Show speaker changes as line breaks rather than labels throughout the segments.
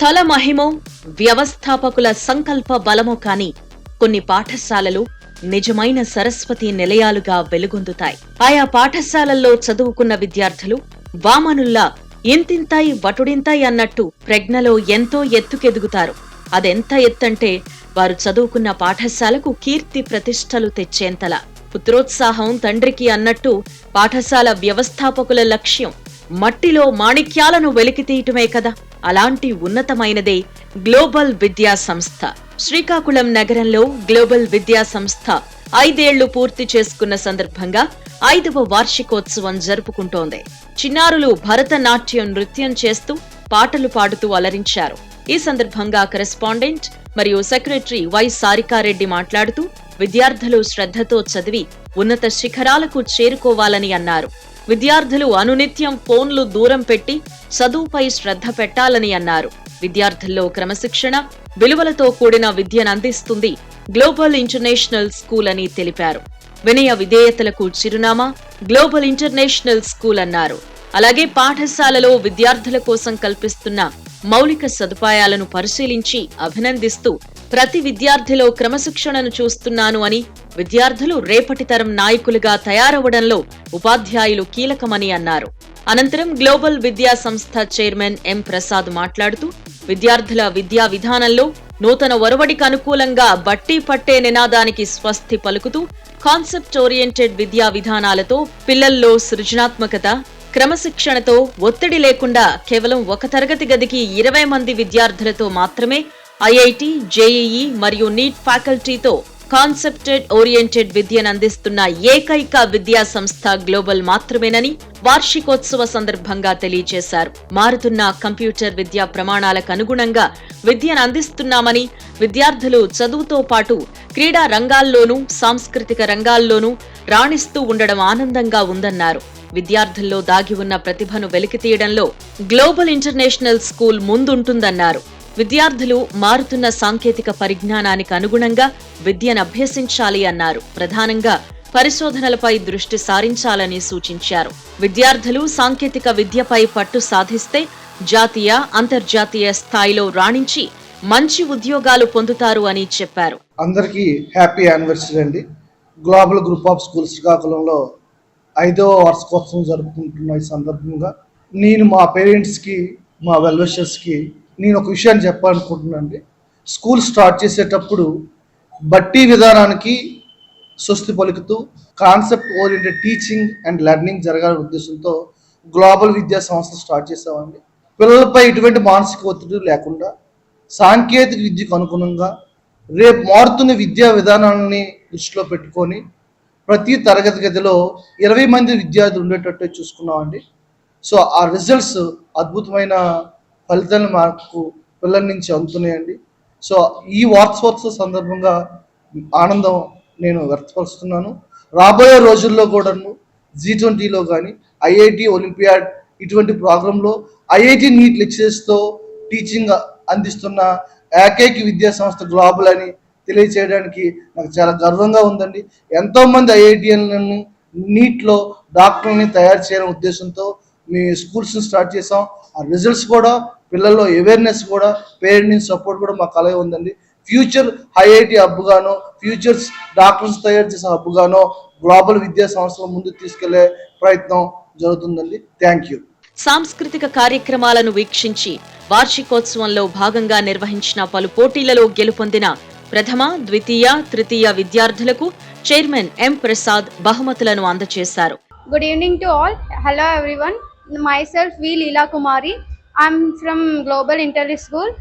స్థల మహిమో వ్యవస్థాపకుల సంకల్ప బలమో కాని కొన్ని పాఠశాలలు నిజమైన సరస్వతి నిలయాలుగా వెలుగొందుతాయి. ఆయా పాఠశాలల్లో చదువుకున్న విద్యార్థులు వామనుల్లా ఇంతింతాయి వటుడింతాయి అన్నట్టు ప్రజ్ఞలో ఎంతో ఎత్తుకెదుగుతారు. అదెంత ఎత్తంటే వారు చదువుకున్న పాఠశాలకు కీర్తి ప్రతిష్టలు తెచ్చేంతలా. పుత్రోత్సాహం తండ్రికి అన్నట్టు పాఠశాల వ్యవస్థాపకుల లక్ష్యం మట్టిలో మాణిక్యాలను వెలికితీయటమే కదా. అలాంటి ఉన్నతమైనదే గ్లోబల్ విద్యా సంస్థ. శ్రీకాకుళం నగరంలో గ్లోబల్ విద్యా సంస్థ ఐదేళ్ళు పూర్తి చేసుకున్న సందర్భంగా ఐదవ వార్షికోత్సవం జరుపుకుంటోంది. చిన్నారులు భరతనాట్యం నృత్యం చేస్తూ పాటలు పాడుతూ అలరించారు. ఈ సందర్భంగా కరెస్పాండెంట్ మరియు సెక్రటరీ వై సారికారెడ్డి మాట్లాడుతూ విద్యార్థులు శ్రద్ధతో చదివి ఉన్నత శిఖరాలకు చేరుకోవాలని అన్నారు. విద్యార్థులు అనునిత్యం ఫోన్లు దూరం పెట్టి చదువుపై శ్రద్ధ పెట్టాలని అన్నారు. విద్యార్థుల్లో క్రమశిక్షణ విలువలతో కూడిన విద్యను అందిస్తుంది గ్లోబల్ ఇంటర్నేషనల్ స్కూల్ అని తెలిపారు. వినయ విధేయతలకు చిరునామా గ్లోబల్ ఇంటర్నేషనల్ స్కూల్ అన్నారు. అలాగే పాఠశాలలో విద్యార్థుల కోసం కల్పిస్తున్న మౌలిక సదుపాయాలను పరిశీలించి అభినందిస్తూ ప్రతి విద్యార్థిలో క్రమశిక్షణను చూస్తున్నాను అని విద్యార్థులు రేపటి తరం నాయకులుగా తయారవడంలో ఉపాధ్యాయులు కీలకమని అన్నారు. అనంతరం గ్లోబల్ విద్యా సంస్థ చైర్మన్ ఎం ప్రసాద్ మాట్లాడుతూ విద్యార్థుల విద్యా విధానంలో నూతన ఒరవడికి అనుకూలంగా బట్టి పట్టే నినాదానికి స్వస్తి పలుకుతూ కాన్సెప్ట్ ఓరియంటెడ్ విద్యా విధానాలతో పిల్లల్లో సృజనాత్మకత క్రమశిక్షణతో ఒత్తిడి లేకుండా కేవలం ఒక తరగతి గదికి ఇరవై మంది విద్యార్థులతో మాత్రమే ఐఐటి జేఈఈ మరియు నీట్ ఫ్యాకల్టీతో కాన్సెప్టెడ్ ఓరియంటెడ్ విద్యను అందిస్తున్న ఏకైక విద్యా సంస్థ గ్లోబల్ మాత్రమేనని వార్షికోత్సవ సందర్భంగా తెలియజేశారు. మారుతున్న కంప్యూటర్ విద్యా ప్రమాణాలకు అనుగుణంగా విద్యను అందిస్తున్నామని విద్యార్థులు చదువుతో పాటు క్రీడా రంగాల్లోనూ సాంస్కృతిక రంగాల్లోనూ రాణిస్తూ ఉండడం ఆనందంగా ఉందన్నారు. విద్యార్థుల్లో దాగి ఉన్న ప్రతిభను వెలికితీయడంలో గ్లోబల్ ఇంటర్నేషనల్ స్కూల్ ముందుంటుందన్నారు. విద్యార్థులు మారుతున్న సాంకేతిక పరిజ్ఞానానికి అనుగుణంగా విద్యను అభ్యసించాలి అన్నారు. ప్రధానంగా పరిశోధనలపై దృష్టి సారించాలని సూచించారు. విద్యార్థులు సాంకేతిక విద్యపై పట్టు సాధిస్తే జాతీయ అంతర్జాతీయ స్థాయిలో రాణించి మంచి ఉద్యోగాలు పొందుతారు అని చెప్పారు.
అందరికీ హ్యాపీ యానివర్సరీ అండి. గ్లోబల్ గ్రూప్ ఆఫ్ స్కూల్స్ శ్రీకాకుళంలో ఐదవ వార్షికోత్సవం జరుపుకుంటున్న ఈ సందర్భంగా నేను మా పేరెంట్స్కి మా వెల్విషర్స్కి నేను ఒక విషయాన్ని చెప్పాలనుకుంటున్నాను అండి స్కూల్ స్టార్ట్ చేసేటప్పుడు బట్టి విధానానికి స్వస్తి పలుకుతూ concept oriented teaching and learning జరగాలనే ఉద్దేశంతో గ్లోబల్ విద్యా సంస్థ స్టార్ట్ చేసామండి పిల్లలపై ఎటువంటి మానసిక ఒత్తిడి లేకుండా సాంకేతిక విద్యకు అనుగుణంగా రేపు మారుతున్న విద్యా విధానాలని దృష్టిలో పెట్టుకొని ప్రతి తరగతి గదిలో ఇరవై మంది విద్యార్థులు ఉండేటట్టు చూసుకున్నామండి. సో ఆ రిజల్ట్స్ అద్భుతమైన ఫలితాలు మాకు పిల్లల నుంచి అందుతున్నాయండి. సో ఈ వార్షికోత్సవ సందర్భంగా ఆనందం నేను వ్యక్తపరుస్తున్నాను. రాబోయే రోజుల్లో కూడాను జీ ట్వంటీలో కానీ ఐఐటి ఒలింపియాడ్ ఇటువంటి ప్రోగ్రాంలో ఐఐటి నీట్ లెక్చరర్స్తో టీచింగ్ అందిస్తున్న ఏకైక విద్యా సంస్థ గ్లోబల్ అని తెలియచేయడానికి నాకు చాలా గర్వంగా ఉందండి. ఎంతోమంది ఐఐటిఎన్లను నీట్లో డాక్టర్ని తయారు చేయడం ఉద్దేశంతో మీ స్కూల్స్ని స్టార్ట్ చేసాం ఆ రిజల్ట్స్ కూడా పిల్లల్లో అవేర్నెస్ కూడా పేరెంట్స్ సపోర్ట్ కూడా మాకు అలాగే ఉందండి. ఫ్యూచర్ ఐఐటి హబ్గానో ఫ్యూచర్స్ డాక్టర్స్ తయారు చేసే హబ్గానో గ్లోబల్ విద్యా సంస్థల ముందుకు తీసుకెళ్ళే ప్రయత్నం జరుగుతుందండి. థ్యాంక్ యూ
సాంస్కృతిక కార్యక్రమాలను వీక్షించి వార్షికోత్సవంలో భాగంగా నిర్వహించిన పలు పోటీలలో గెలుపొందిన ప్రథమ ద్వితీయ తృతీయ విద్యార్థులకు చైర్మన్ ఎం ప్రసాద్ బహుమతులను అందజేశారు.
Good evening to all. Hello everyone. Myself V Kumari. I'm from global inter school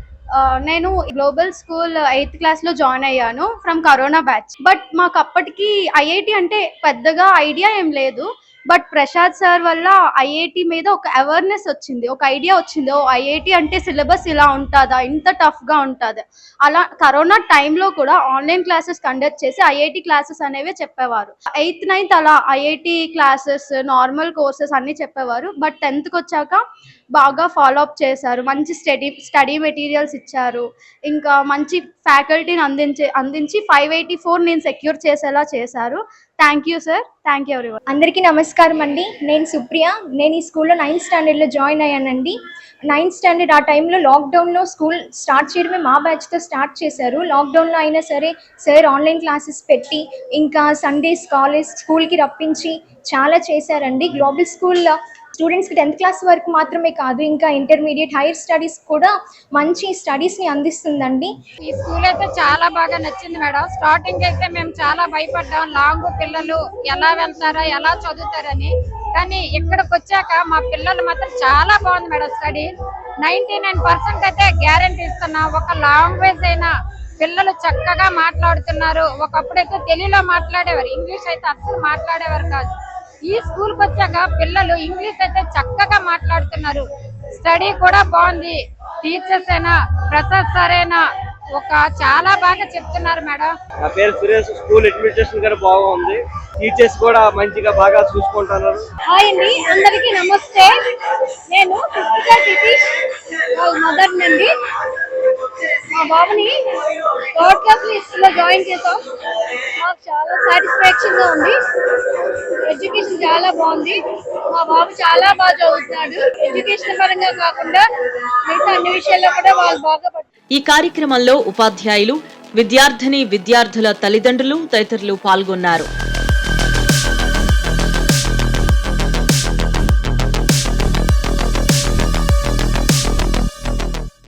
నేను గ్లోబల్ స్కూల్ ఎయిత్ క్లాస్లో జాయిన్ అయ్యాను ఫ్రమ్ కరోనా బ్యాచ్ బట్ మాకు అప్పటికి ఐఐటి అంటే పెద్దగా ఐడియా ఏం లేదు. బట్ ప్రసాద్ సార్ వల్ల ఐఐటి మీద ఒక అవేర్నెస్ వచ్చింది ఒక ఐడియా వచ్చింది. ఓ ఐఐటి అంటే సిలబస్ ఇలా ఉంటుందా? ఇంత టఫ్గా ఉంటుంది? అలా కరోనా టైంలో కూడా ఆన్లైన్ క్లాసెస్ కండక్ట్ చేసి ఐఐటి క్లాసెస్ అనేవి చెప్పేవారు. ఎయిత్ నైన్త్ అలా ఐఐటి క్లాసెస్ నార్మల్ కోర్సెస్ అన్ని చెప్పేవారు. బట్ టెన్త్కి వచ్చాక బాగా ఫాలో అప్ చేశారు. మంచి స్టడీ స్టడీ మెటీరియల్స్ ఇచ్చారు. ఇంకా మంచి ఫ్యాకల్టీని అందించే అందించి ఫైవ్ ఎయిటీ ఫోర్ నేను సెక్యూర్ చేసేలా చేశారు.
Thank you sir thank you ఎవరి
అందరికీ నమస్కారం అండి. నేను సుప్రియ. నేను ఈ స్కూల్లో నైన్త్ స్టాండర్డ్లో జాయిన్ అయ్యానండి. నైన్త్ స్టాండర్డ్ ఆ టైంలో లాక్డౌన్లో స్కూల్ స్టార్ట్ చేయడమే మా బ్యాచ్తో స్టార్ట్ చేశారు. లాక్డౌన్లో అయినా సరే సార్ ఆన్లైన్ క్లాసెస్ పెట్టి ఇంకా సండేస్ కాలేజ్ స్కూల్కి రప్పించి చాలా చేశారండి. గ్లోబల్ స్కూల్లో స్టూడెంట్స్కి టెన్త్ క్లాస్ వరకు మాత్రమే కాదు ఇంకా ఇంటర్మీడియట్ హైయర్ స్టడీస్ కూడా మంచి స్టడీస్ని అందిస్తుందండి.
ఈ స్కూల్ అయితే చాలా బాగా నచ్చింది మేడం. స్టార్టింగ్ అయితే మేము చాలా భయపడ్డాం. లాంగ్ పిల్లలు ఎలా వెళ్తారా ఎలా చదువుతారని. కానీ ఇక్కడికి వచ్చాక మా పిల్లలు మాత్రం చాలా బాగుంది madam study ninety nine percent అయితే గ్యారంటీ ఇస్తున్నా. ఒక లాంగ్వేజ్ అయినా పిల్లలు చక్కగా మాట్లాడుతున్నారు. ఒకప్పుడైతే తెలుగులో మాట్లాడేవారు. ఇంగ్లీష్ అయితే అస్సలు మాట్లాడేవారు కాదు. ఈ స్కూల్కి వచ్చాక పిల్లలు ఇంగ్లీష్ అయితే చక్కగా మాట్లాడుతున్నారు. స్టడీ కూడా బాగుంది. టీచర్స్ అయినా ప్రసాద్ అయినా ఒక చాలా బాగా చెప్తున్నారు మేడం.
నా పేరు సురేష్. స్కూల్ అడ్మినిస్ట్రేషన్ గారు బాగుంది. టీచర్స్ కూడా మంచిగా బాగా చూసుకుంటున్నారు.
హాయ్ అండి. అందరికీ నమస్తే. నేను మదర్ నుండి మా బాబుని థర్డ్ క్లాస్ లిస్ట్లో జాయిన్ చేసాం చాలా సాటిస్ఫాక్షన్గా ఉంది. ఎడ్యుకేషన్ చాలా బాగుంది. మా బాబు చాలా బాగా చదువుతున్నాడు. ఎడ్యుకేషన్ పరంగా కాకుండా మిగతా అన్ని విషయాల్లో కూడా వాళ్ళు బాగా
ఈ కార్యక్రమంలో ఉపాధ్యాయులు విద్యార్థిని విద్యార్థుల తల్లిదండ్రులు తదితరులు పాల్గొన్నారు.